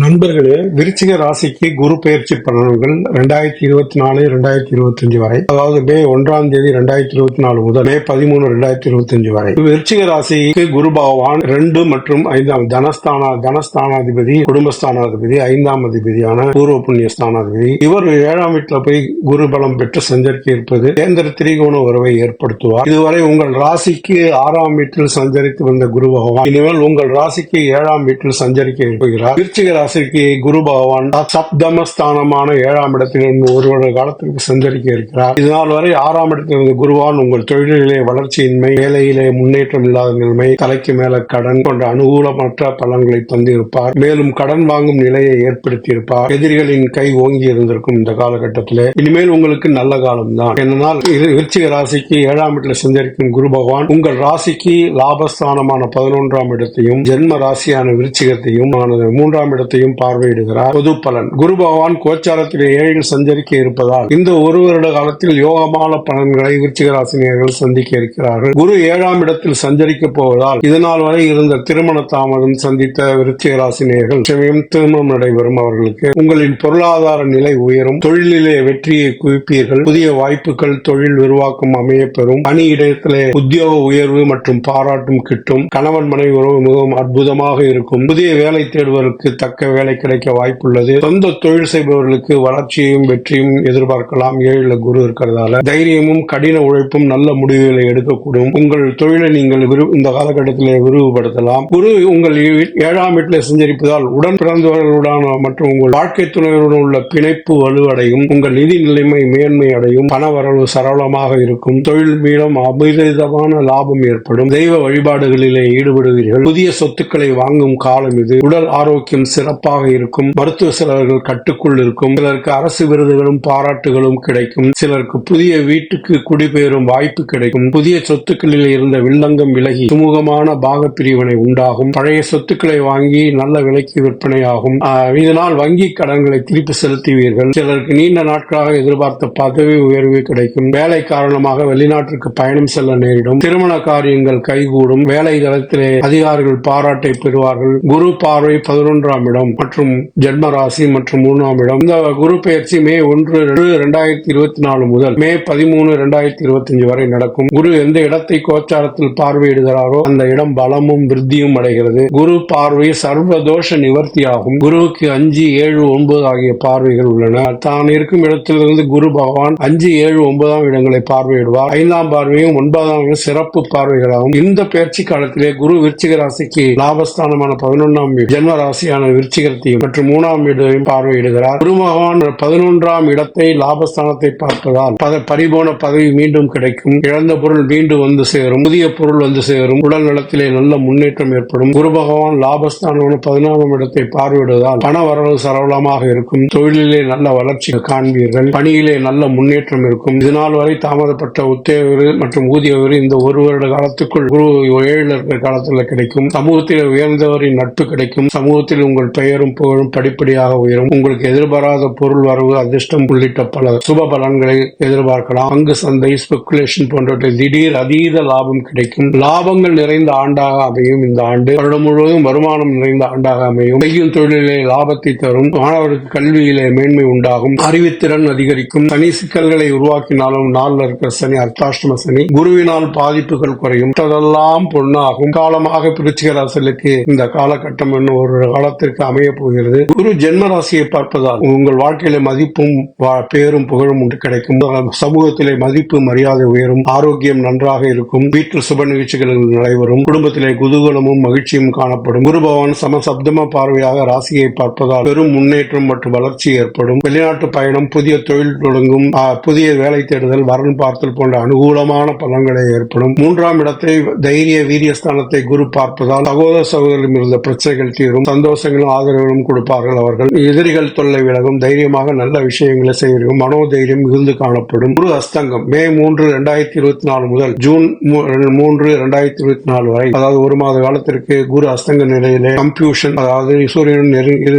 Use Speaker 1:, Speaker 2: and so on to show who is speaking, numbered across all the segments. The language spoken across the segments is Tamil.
Speaker 1: நண்பர்களே விருச்சிக ராசிக்கு குரு பயிற்சி பலன்கள் ரெண்டாயிரத்தி இருபத்தி நாலு ரெண்டாயிரத்தி இருபத்தி அஞ்சு வரை. அதாவது மே ஒன்றாம் தேதி ரெண்டாயிரத்தி இருபத்தி நாலு முதல் மே பதிமூணு ரெண்டாயிரத்தி இருபத்தி அஞ்சு வரை. விருச்சிக ராசிக்கு குரு பகவான் ரெண்டு மற்றும் ஐந்தாம் தனஸ்தான தனஸ்தானாதிபதி குடும்பஸ்தானாதிபதி ஐந்தாம் அதிபதியான பூர்வ புண்ணிய ஸ்தானாதிபதி. இவர் ஏழாம் வீட்டுல போய் குரு பலம் பெற்று சஞ்சரிக்க இருப்பது கேந்திர திரிகோண உறவை ஏற்படுத்துவார். இதுவரை உங்கள் ராசிக்கு ஆறாம் வீட்டில் சஞ்சரித்து வந்த குரு பகவான் இனிமேல் உங்கள் ராசிக்கு ஏழாம் வீட்டில் சஞ்சரிக்க இருப்பகிறார் விருச்சிக ராசிக்கு குரு பகவான் சப்தமஸ்தானமான ஏழாம் இடத்தில் இருந்து ஒரு வருட காலத்திற்கு சஞ்சரிக்க இருக்கிறார். இதனால் வரை ஆறாம் இடத்தில் இருந்த குருவான் உங்கள் தொழிலிலே வளர்ச்சியின்மை வேலையிலே முன்னேற்றம் இல்லாத நிலைமை தலைக்கு மேல கடன் போன்ற அனுகூலமற்ற பலன்களை தந்திருப்பார். மேலும் கடன் வாங்கும் நிலையை ஏற்படுத்தியிருப்பார். எதிரிகளின் கை ஓங்கி இருந்திருக்கும் இந்த காலகட்டத்தில். இனிமேல் உங்களுக்கு நல்ல காலம் தான் என்னனால் விருச்சிக ராசிக்கு ஏழாம் இடத்தில் சஞ்சரிக்கும் குரு பகவான் உங்கள் ராசிக்கு லாபஸ்தானமான பதினொன்றாம் இடத்தையும் ஜென்ம ராசியான விருச்சிகத்தையும் மூன்றாம் மூன்றாம் இடத்தையும் பார்வையிடுகிறார். பொது பலன். குரு பகவான் கோச்சாரத்திலே ஏழில் சஞ்சரிக்க இருப்பதால் இந்த ஒரு வருட காலத்தில் யோகமான பலன்களை விருச்சிகராசினியர்கள் சந்திக்க இருக்கிறார்கள். குரு ஏழாம் இடத்தில் சஞ்சரிக்க போவதால் இதனால் வரை இருந்த திருமண தாமதம் சந்தித்த விருச்சிகராசினியர்கள் சமயம் திருமணம் நடைபெறும் அவர்களுக்கு. உங்களின் பொருளாதார நிலை உயரும். தொழிலிலே வெற்றியை குவிப்பீர்கள். புதிய வாய்ப்புகள் தொழில் விரிவாக்கம் அமைய பெறும் பணியிடத்திலே உத்தியோக உயர்வு மற்றும் பாராட்டும் கிட்டும். கணவன் மனைவி உறவு மிகவும் அற்புதமாக இருக்கும். புதிய வேலை தேடுவதற்கு தக்க வேலை கிடைக்க வாய்ப்புள்ளது. சொந்த தொழில் செய்பவர்களுக்கு வளர்ச்சியும் வெற்றியும் எதிர்பார்க்கலாம். ஏழில் குரு இருக்கிறதால தைரியமும் கடின உழைப்பும் நல்ல முடிவுகளை எடுக்கக்கூடும். உங்கள் தொழிலை நீங்கள் இந்த காலகட்டத்திலே விரிவுபடுத்தலாம். குரு உங்கள் ஏழாம் வீட்டில் சஞ்சரிப்பதால் உடன் பிறந்தவர்களுடான மற்றும் உங்கள் வாழ்க்கை துணையுடன் உள்ள பிணைப்பு வலுவடையும். உங்கள் நிதி நிலைமை மேன்மை அடையும். பண வரவு சரளமாக இருக்கும். தொழில் மீளம் அமிதமான லாபம் ஏற்படும். தெய்வ வழிபாடுகளிலே ஈடுபடுவீர்கள். புதிய சொத்துக்களை வாங்கும் காலம் இது. உடல் ஆரோக்கியம் சிறப்பாக இருக்கும். மருத்துவ செலவுகள் கட்டுக்குள் இருக்கும். சிலருக்கு அரசு விருதுகளும் பாராட்டுகளும் கிடைக்கும். சிலருக்கு புதிய வீட்டுக்கு குடிபெயரும் வாய்ப்பு கிடைக்கும். புதிய சொத்துக்களில் இருந்த வில்லங்கம் விலகி சுமூகமான பாக பிரிவினை உண்டாகும். பழைய சொத்துக்களை வாங்கி நல்ல விலைக்கு விற்பனையாகும். இதனால் வங்கி கடன்களை திருப்பி செலுத்துவீர்கள். சிலருக்கு நீண்ட நாட்களாக எதிர்பார்த்த பதவி உயர்வு கிடைக்கும். வேலை காரணமாக வெளிநாட்டிற்கு பயணம் செல்ல நேரிடும். திருமண காரியங்கள் கைகூடும். வேலை தளத்திலே அதிகாரிகள் பாராட்டை பெறுவார்கள். குரு பார்வை பதினொன்றாம் இடம் மற்றும் ஜென்ம ராசி மற்றும் மூணாம் இடம். இந்த குரு பயிற்சி மே ஒன்று இரண்டாயிரத்தி இருபத்தி நாலு முதல் மே பதிமூணு இரண்டாயிரத்தி இருபத்தி அஞ்சு வரை நடக்கும். குரு எந்த இடத்தை கோச்சாரத்தில் பார்வையிடுகிறாரோ அந்த இடம் பலமும் விருத்தியும் அடைகிறது. குரு பார்வை சர்வ தோஷ நிவர்த்தி ஆகும் குருவுக்கு அஞ்சு ஏழு ஒன்பது ஆகிய பார்வைகள் உள்ளன. தான் இருக்கும் இடத்திலிருந்து குரு பகவான் அஞ்சு ஏழு ஒன்பதாம் இடங்களை பார்வையிடுவார். ஐந்தாம் பார்வையும் ஒன்பதாம் சிறப்பு பார்வைகளாகும். இந்த பயிற்சி காலத்திலே குரு விருச்சிக ராசிக்கு லாபஸ்தானமான பதினொன்றாம் ஜென்ம ராசியான விருச்சிகத்தையும் மற்றும் மூணாம் வீடையும் பார்வையிடுகிறார். குரு பகவான் பதினொன்றாம் இடத்தை லாபஸ்தானத்தை பார்ப்பதால் பத- பரிபோன பதவி மீண்டும் கிடைக்கும். இழந்த பொருள் மீண்டும் வந்து சேரும். புதிய பொருள் வந்து சேரும். உடல் நலத்திலே நல்ல முன்னேற்றம் ஏற்படும். குரு பகவான் லாபஸ்தானமான பதினாறாம் இடத்தை பார்வையிடுவதால் பண வரவு சரளமாக இருக்கும். தொழிலிலே நல்ல வளர்ச்சி காண்பீர்கள். பணியிலே நல்ல முன்னேற்றம் இருக்கும். இதனால் வரை தாமதப்பட்ட உத்தேவரு மற்றும் ஊதியவர் இந்த ஒரு வருட காலத்துக்குள் குரு ஏழு இருக்கிற காலத்தில் கிடைக்கும். சமூகத்தில் உயர்ந்தவரின் நட்பு கிடைக்கும். சமூகத்தில் உங்கள் பெயரும் புகழும் படிப்படியாக உயரும். உங்களுக்கு எதிர்பாராத பொருள் வரவு அதிர்ஷ்டம் உள்ளிட்ட பல சுப பலன்களை எதிர்பார்க்கலாம். பங்கு சந்தை ஸ்பெகுலேஷன் போன்றவற்றை திடீர் அதீத லாபம் கிடைக்கும். லாபங்கள் நிறைந்த ஆண்டாக அமையும் இந்த ஆண்டு. வருடம் முழுவதும் வருமானம் நிறைந்த ஆண்டாக அமையும். செய்யும் தொழிலே லாபத்தை தரும். மாணவருக்கு கல்வியிலே மேன்மை உண்டாகும். அறிவுத்திறன் அதிகரிக்கும். சனி சிக்கல்களை உருவாக்கினாலும் நாளில் இருக்கிற சனி அர்த்தாஷ்டம சனி குருவினால் பாதிப்புகள் குறையும். அதெல்லாம் பொண்ணாகும் காலமாக பிரிச்சிகராசலுக்கு இந்த காலகட்டம் இன்னும் ஒரு காலத்திற்கு அமைய போகிறது. குரு ஜென்ம ராசியை பார்ப்பதால் உங்கள் வாழ்க்கையில மதிப்பும் பேரும் புகழும் உண்டு கிடைக்கும். சமூகத்திலே மதிப்பு மரியாதை உயரும். ஆரோக்கியம் நன்றாக இருக்கும். வீட்டில் சுப நிகழ்ச்சிகள் நடைபெறும். குடும்பத்திலே குதூகலமும் மகிழ்ச்சியும் காணப்படும். குரு பகவான் சமசப்தம பார்வையாக ராசியை பார்ப்பதால் பெரும் முன்னேற்றம் மற்றும் வளர்ச்சி ஏற்படும். வெளிநாட்டு பயணம் புதிய தொழில் தொடங்கும். புதிய வேலை தேடுதல் வரன் பார்த்தல் போன்ற அனுகூலமான பலன்களை ஏற்படும். மூன்றாம் இடத்தை தைரிய வீரியஸ்தானத்தை குரு பார்ப்பதால் சகோதர சகோதரிடம் இருந்த பிரச்சனைகள் தீரும். சந்தோஷங்களும் ஆதரவுகளும் கொடுப்பார்கள் அவர்கள். எதிரிகள் தொல்லை விலகும் தைரியமாக நல்ல விஷயங்களை செய்வீர்கள் மனோதைரியம் மிகுந்து காணப்படும். குரு அஸ்தங்கம் மே மூன்று இரண்டாயிரத்தி இருபத்தி நாலு முதல் ஜூன் மூ- மூன்று இரண்டாயிரத்தி இருபத்தி நாலு வரை அதாவது ஒரு மாத காலத்திற்கு குரு அஸ்தங்க நிலையிலே கம்ப்யூஷன் அதாவது சூரியன்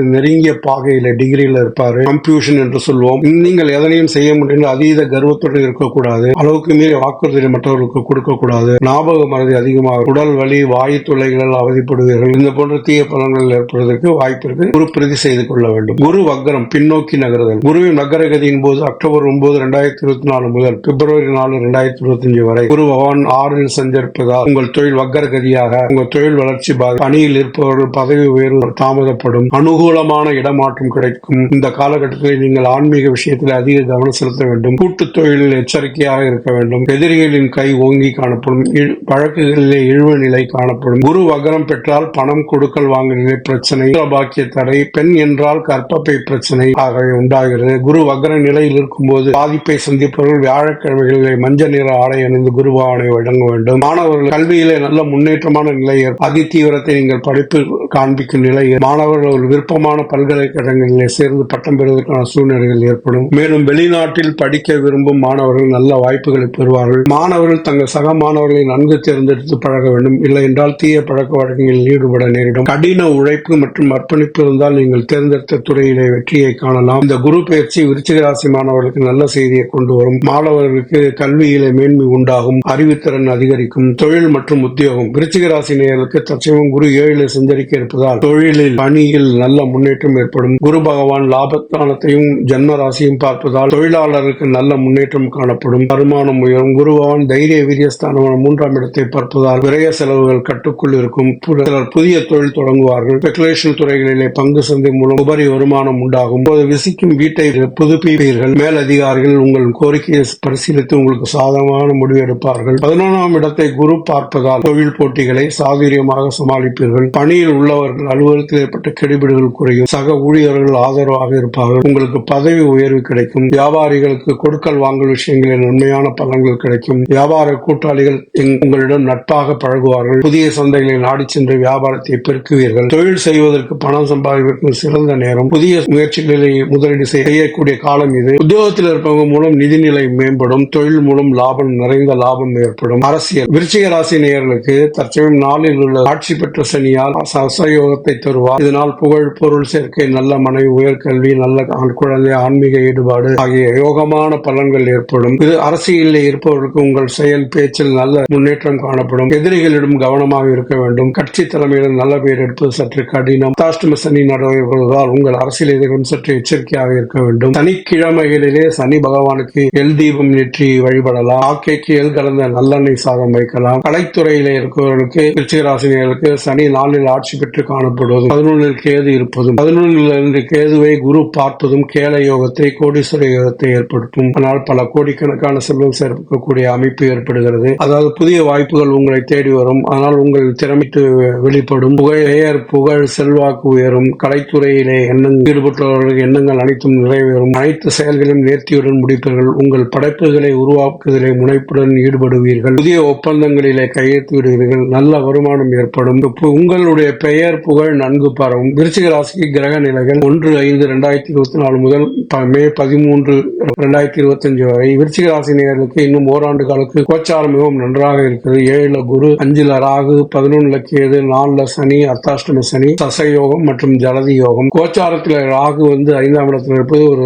Speaker 1: நெருங்கிய பாகையில டிகிரியில இருப்பாரு. கம்ப்யூஷன் என்று சொல்வோம். நீங்கள் எதனையும் செய்ய முடியும் அதீத கர்வத்துடன் இருக்கக்கூடாது. அளவுக்கு மீறி வாக்குறுதியை மற்றவர்களுக்கு கொடுக்கக்கூடாது. ஞாபக மறதி அதிகமாக உடல் வலி வாயு தொல்லைகளால் அவதிப்படுவீர்கள். இந்த போன்ற தீய பலன்கள் ஏற்படுவதற்கு வாய்ப்பு இருக்கு குரு பிரதி செய்து கொள்ள வேண்டும். குரு வக்ரம் பின்னோக்கி நகர்தல். குருவின் வக்ரகதியின் போது அக்டோபர் ஒன்பது இரண்டாயிரத்தி இருபத்தி நாலு முதல் பிப்ரவரி நாலு இரண்டாயிரத்தி இருபத்தி அஞ்சு வரை குரு பகவான் ஆறில் சஞ்சரிப்பதால் உங்கள் தொழில் வக்ரகதியாக உங்கள் தொழில் வளர்ச்சி பணியில் இருப்பவர்கள் பதவி உயர்வு தாமதப்படும் அனுகூலமான இடமாற்றம் கிடைக்கும். இந்த காலகட்டத்தில் நீங்கள் ஆன்மீக விஷயத்தில் அதிக கவனம் செலுத்த வேண்டும். கூட்டு தொழிலில் எச்சரிக்கையாக இருக்க வேண்டும். எதிரிகளின் கை ஓங்கி காணப்படும். வழக்குகளிலே இழிவு நிலை காணப்படும். குரு வக்ரம் பெற்றால் பணம் கொடுக்கல் வாங்குதலே பிரச்சனை. பாக்கிய தடை பெண் என்றால் கற்பப்பை பிரச்சனை ஆகவே உண்டாகிறது. குரு வக்ர நிலையில் இருக்கும்போது பாதிப்பை சந்திப்பவர்கள் வியாழக்கிழமைகளிலே மஞ்சள் நிற ஆடை அணிந்து குருபாவனை வழங்க வேண்டும். மாணவர்கள் கல்வியிலே நல்ல முன்னேற்றமான நிலை அதி தீவிரத்தை நீங்கள் படிப்பு காண்பிக்கும் நிலை மாணவர்கள் ஒரு விருப்பமான பல்கலைக்கழகங்களிலே சேர்ந்து பட்டம் பெறுவதற்கான சூழ்நிலைகள் ஏற்படும். மேலும் வெளிநாட்டில் படிக்க விரும்பும் மாணவர்கள் நல்ல வாய்ப்புகளை பெறுவார்கள். மாணவர்கள் தங்கள் சக மாணவர்களை நன்கு தேர்ந்தெடுத்து பழக வேண்டும். இல்லை என்றால் தீய பழக்க வழக்கங்களில் ஈடுபட நேரிடும். கடின உழைப்பு மற்றும் அர்ப்பணிப்பு இருந்தால் நீங்கள் தேர்ந்தெடுத்த துறையிலே வெற்றியை காணலாம். இந்த குரு பயிற்சி விருச்சிக ராசி மாணவர்களுக்கு நல்ல செய்தியை கொண்டு வரும். மாணவர்களுக்கு கல்வியிலே மேன்மை உண்டாகும் அறிவுத்திறன் அதிகரிக்கும் தொழில் மற்றும் உத்தியோகம். விருச்சிக ராசி நேயர்களுக்கு தற்சமயம் குரு ஏழில் சஞ்சரிக்க இருப்பதால் தொழிலில் பணியில் நல்ல முன்னேற்றம் ஏற்படும். குரு பகவான் லாபஸ்தானத்தையும் ஜன்ம ராசியும் பார்ப்பதால் தொழிலாளருக்கு நல்ல முன்னேற்றம் காணப்படும். வருமானம் உயரும். குருபகவான் தைரிய வீரியஸ்தானமான மூன்றாம் இடத்தை பார்ப்பதால் விரய செலவுகள் கட்டுக்குள் இருக்கும். சிலர் புதிய தொழில் தொடங்குவார்கள். ஸ்பெகுலேஷன் துறைகளிலே பங்கு சந்தை மூலம் உபரி வருமானம் உண்டாகும். இப்போது விசிக்கும் வீட்டை புதுப்பிப்பீர்கள். மேலதிகாரிகள் உங்கள் கோரிக்கையை பரிசீலித்து உங்களுக்கு சாதகமான முடிவு எடுப்பார்கள். பதினொன்றாம் இடத்தை குரு பார்ப்பதால் தொழில் போட்டிகளை சாதுரியமாக சமாளிப்பீர்கள். பணியில் உள்ளவர்கள் அலுவலகத்தில் ஏற்பட்ட கெடுபிடுகள் குறையும். சக ஊழியர்கள் ஆதரவாக இருப்பார்கள். உங்களுக்கு பதவி உயர்வு கிடைக்கும். வியாபாரிகளுக்கு கொடுக்கல் வாங்கல் விஷயங்களில் நன்மையான பலன்கள் கிடைக்கும். வியாபார கூட்டாளிகள் உங்களிடம் நட்பாக பழகுவார்கள். புதிய சந்தைகளை நாடி சென்று வியாபாரத்தை பெருக்குவீர்கள். தொழில் செய்வதற்கு பணம் சம்பாதிப்பதற்கு சிறந்த நேரம். புதிய முயற்சிகளை முதலீடு செய்யக்கூடிய காலம் இது. உத்தியோகத்தில் இருப்பவங்க மூலம் நிதிநிலை மேம்படும். தொழில் மூலம் லாபம் நிறைந்த லாபம் ஏற்படும். அரசியல். விருச்சிக ராசி நேயர்களுக்கு தற்சமயம் நாளில் உள்ள ஆட்சி பெற்ற சனியால் சசயோகத்தை தருவார். இதனால் புகழ் பொருள் சேர்க்கை நல்ல மனைவி உயர்கல்வி நல்ல குழந்தை ஆன்மீக ஈடுபாடு ஆகிய யோகமான பலன்கள் ஏற்படும். இது அரசியலில் இருப்பவர்களுக்கு உங்கள் செயல் பேச்சில் நல்ல முன்னேற்றம் காணப்படும். எதிரிகளிடம் கவனமாக இருக்க வேண்டும். கட்சி தலைமையிடம் நல்ல பெயர் எடுப்பது சற்று கடினம். தாஷ்டம சனி நடவடிக்கை உங்கள் அரசியல் எதிர்க்கும் சற்று எச்சரிக்கையாக இருக்க வேண்டும். சனிக்கிழமைகளிலே சனி பகவானுக்கு எல் தீபம் நெற்றி வழிபடலாம். ஆக்கைக்கு எல் கலந்த நல்லெண்ணெய் சாதம் வைக்கலாம். கலைத்துறையிலே இருக்கிறவர்களுக்கு விருச்சிகராசினியர்களுக்கு சனி நாளில் ஆட்சி பெற்று காணப்படுவதும் பதினொன்றில் கேது இருப்பதும் பதினொன்றில் இருந்து கேதுவை குரு பார்ப்பதும் கேள யோகத்தை கோடீஸ்வர யோகத்தை ஏற்படுத்தும். ஆனால் பல கோடிக்கணக்கான செல்வம் சேர்க்கக்கூடிய அமைப்பு ஏற்படுகிறது. அதாவது புதிய வாய்ப்புகள் உங்களை தேடி வரும். ஆனால் உங்கள் திறமைக்கு வெளிப்படும். புகழ் பெயர் புகழ் செல்வாக்கு உயரும் கலைத்துறையிலே எண்ணங்கள் ஈடுபட்டவர்களுக்கு எண்ணங்கள் அனைத்தும் நிறைவேறும். அனைத்து செயல்களையும் நேர்த்தியுடன் முடிப்பீர்கள் உங்கள் படைப்புகளை உருவாக்குவதிலே முனைப்புடன் ஈடுபடுவீர்கள். புதிய ஒப்பந்தங்களிலே கையெழுத்து விடுவீர்கள். நல்ல வருமானம் ஏற்படும். உங்களுடைய பெயர் புகழ் நன்கு பரவும். விருச்சிக ராசிக்கு கிரக நிலைகள் ஒன்று ஐந்து இரண்டாயிரத்தி இருபத்தி நாலு முதல் மே பதிமூன்று இரண்டாயிரத்தி இருபத்தி அஞ்சு வரை. விருச்சிக ராசி நேர்களுக்கு இன்னும் ஓராண்டு காலத்துக்கு கோச்சாரம் மிகவும் நன்றாக இருக்கிறது. ஏழுல குரு அஞ்சுல ராகு பதினொன்னுல கேது நாலுல சனி அர்த்தாஷ்டம சனி யோகம் மற்றும் ஜலதி யோகம். கோச்சாரத்தில் ராகு வந்து ஐந்தாம் இடத்துல இருப்பது ஒரு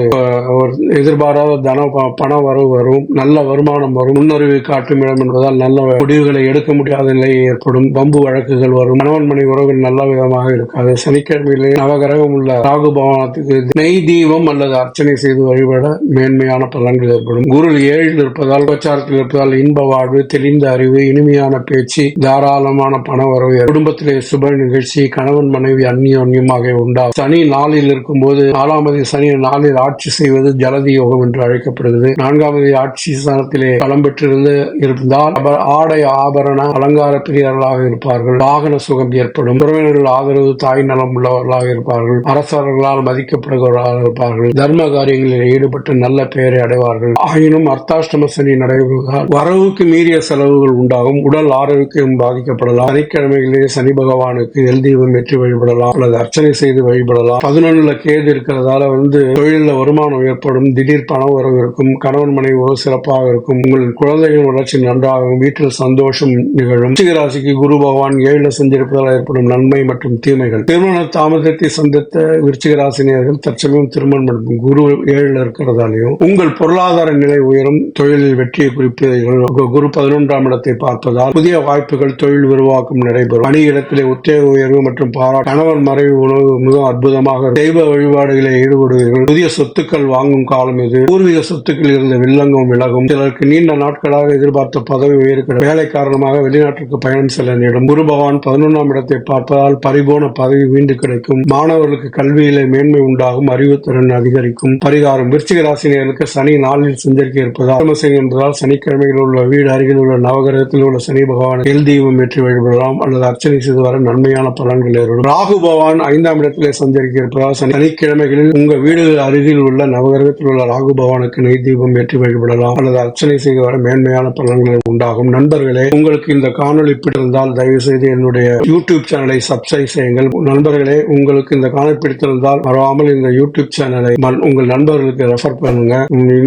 Speaker 1: எதிர்பாராத தன பண வரவு வரும். நல்ல வருமானம் வரும். முன்னறிவு காட்டும் இடம் என்பதால் நல்ல முடிவுகளை எடுக்க முடியாத நிலை ஏற்படும். பம்பு வழக்குகள் வரும். கணவன் மணி உறவுகள் நல்ல விதமாக இருக்காது. சனிக்கிழமையிலே நவகிரகம் உள்ள ராகு பவனத்துக்கு நெய் தீபம் அல்லது அர்ச்சனை செய்து வழிபட மேன்மையான பலன்கள் ஏற்படும். குரு ஏழில் இருப்பதால் கோச்சாரத்தில் இருப்பதால் இன்ப வாழ்வு தெளிந்த அறிவு இனிமையான பேச்சு தாராளமான பண வரவு குடும்பத்திலே சுப நிகழ்ச்சி கணவன் மனைவி அந்நிய ஆகிய உண்டாகும். சனி நாளில் இருக்கும்போது நாலாமது சனி நாளில் ஆட்சி செய்வது ஜலதி யோகம் என்று அழைக்கப்படுகிறது. நான்காமது ஆட்சி ஸ்தானத்திலே பலம் பெற்றிருந்து இருந்தால் அவர் ஆடை ஆபரண அலங்கார பிரியர்களாக இருப்பார்கள். வாகன சுகம் ஏற்படும். உறவினர்கள் ஆதரவு தாய் நலம் உள்ளவர்களாக இருப்பார்கள். அரசர்களால் மதிக்கப்படுகிறவர்களாக இருப்பார்கள். தர்ம காரியங்களில் ஈடுபட்டு நல்ல பெயரை அடைவார்கள். ஆயினும் அர்த்தாஷ்டம சனி நடைபெறுவதால் வரவுக்கு மீறிய செலவுகள் உண்டாகும். உடல் ஆரோக்கியம் பாதிக்கப்படலாம். சனிக்கிழமைகளிலே சனி பகவானுக்கு எல் தீபம் ஏற்றி வழிபடலாம். அல்லது அர்ச்சனை செய்து வழிபடலாம். பதினொன்னுல கேது இருக்கிறதால வந்து தொழில வருமானம் ஏற்படும். திடீர் பண உறவு இருக்கும். கணவன் மனைவி உறவு சிறப்பாக இருக்கும். உங்கள் குழந்தைகளின் வளர்ச்சி நன்றாகும். வீட்டில் சந்தோஷம் நிகழும். ராசிக்கு குரு பகவான் ஏழுல செஞ்சிருப்பதால் ஏற்படும் நன்மை மற்றும் தீமைகள். திருமண தாமதத்தை சந்தித்த விருச்சிக ராசினியர்கள் தற்சமயம் திருமணம் நடக்கும். குரு ஏழுல இருக்கிறதாலையும் உங்கள் பொருளாதார நிலை உயரும். தொழிலில் வெற்றியை குறிப்பீர்கள் குரு பதினொன்றாம் இடத்தை பார்ப்பதால் புதிய வாய்ப்புகள் தொழில் உருவாக்கம் நடைபெறும். பணியிடத்திலே உத்தியோக உயர்வு மற்றும் பாராட்டு. கணவன் பகவான் மறைவு உணவு மிக அற்புதமாக தெய்வ வழிபாடுகளை ஈடுபடுவீர்கள். புதிய சொத்துக்கள் வாங்கும் காலம் இது. பூர்வீக சொத்துக்கள் இருந்த வில்லங்கம் விலகும். சிலருக்கு நீண்ட நாட்களாக எதிர்பார்த்த பதவி உயர்கிற வேலை காரணமாக வெளிநாட்டிற்கு பயணம் செல்ல நேரம் குரு பகவான் பதினொன்றாம் இடத்தை பார்ப்பதால் பரிபூர்ண பதவி மீண்டு கிடைக்கும். மாணவர்களுக்கு கல்வியிலே மேன்மை உண்டாகும். அறிவுத்திறன் அதிகரிக்கும். பரிகாரம். விருச்சிக ராசினியர்களுக்கு சனி நாளில் சஞ்சரிக்க இருப்பதால் அமாவாசை என்பதால் சனிக்கிழமையில் உள்ள வீடு அருகில் உள்ள நவகிரகத்தில் உள்ள சனி பகவான் எல் தீபம் ஏற்றி வழிபடலாம். அல்லது அர்ச்சனை செய்து வர நன்மையான பலன்கள் ஏற்படும். ராகு பகவான் ஐந்தாம் இடத்திலே சஞ்சரிக்க இருப்பதால் சனிக்கிழமைகளில் உங்க வீடு அருகில் உள்ள நவகிரகத்தில் உள்ள ராகு பகவானுக்கு நெய் தீபம் ஏற்றி வழிபடலாம். அல்லது அர்ச்சனை செய்து வர மேன்மையான பலன்கள் உண்டாகும். நண்பர்களே உங்களுக்கு இந்த காணொளி பிடித்திருந்தால் தயவு செய்து என்னுடைய யூடியூப் சேனலை சப்ஸ்கிரைப் செய்யுங்கள். நண்பர்களே உங்களுக்கு இந்த காணொலி பிடித்திருந்தால் மறவாமல் இந்த யூடியூப் சேனலை உங்கள் நண்பர்களுக்கு ரெஃபர் பண்ணுங்க.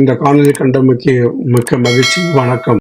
Speaker 1: இந்த காணொலி கண்ட மிக்க மிக்க மகிழ்ச்சி. வணக்கம்.